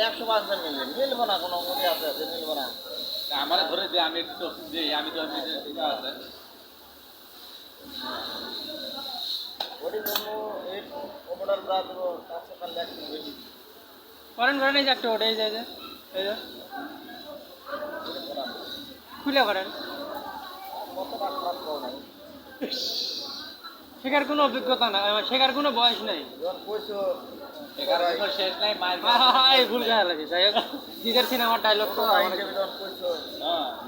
একশো না কোনো আছে যে আমার ধরে দে আমি যে আমি তো আমি আছে যে একটা এই যে যে, খুলে করেন কত টাকা শেখার কোনো অভিজ্ঞতা নাই শেখার কোনো বয়স নেই। যখন কইছো এখানে কোনো শেষ নাই ভুল গায়ে লাগে যাই হোক। দিদের সিনেমার ডায়লগ তো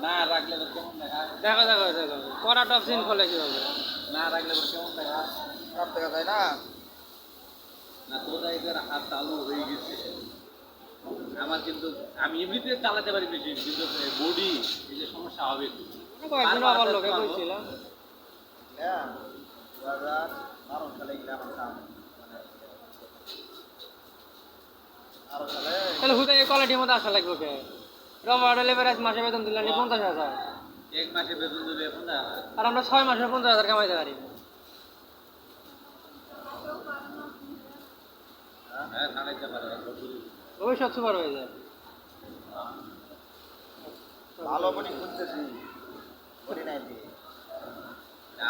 না রাখলে কেমন দেখো দেখো দেখো। কড়া টপ সিন খোলে কি হবে না রাখলে কেমন দেখা কাপ দেখা যায় না না তোরা এদের হাত চালু হয়ে গেছে। আমার কিন্তু আমি এমনিতে চালাতে পারি বেশি কিন্তু বডি এই যে সমস্যা হবে। কয়েকদিন আবার লোকে চালাবো। হ্যাঁ দু হাজার বারো সালে তাহলে হুদা এই কোয়ালিটির মধ্যে আসা লাগবে কে রবার লেবার মাসে বেতন দিলেন পঞ্চাশ হাজার। এক মাসে বেতন দিলে না আর আমরা ছয় মাসে পঞ্চাশ হাজার কামাইতে পারি। হ্যাঁ পারে ভবিষ্যৎ সুপার হয়ে যায়। ভালো বডি খুঁজতেছি বডি নাই দিয়ে আবার পুরো- শুনলে পুরো আবার-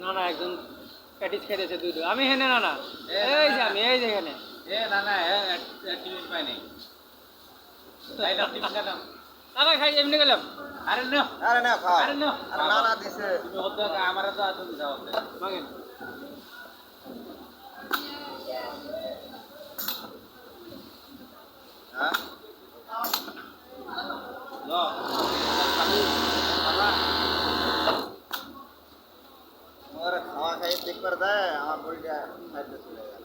না না একজন প্যাটিস খাইতেছে দুধ আমি হেনে না না। এই যে আমি এই যে এখানে এ না না টিফিন পাই নাই। দাদা খাই এমনি গেলাম আরে না। আরে না খাও আরে না। আরে না দিছে। তুমি হতে তো আছে দাও মাগেন। হ্যাঁ? ওরা খাওয়া খাইয়ে চেক করে দেয় আমার বড়িটা খাইতে চলে গেল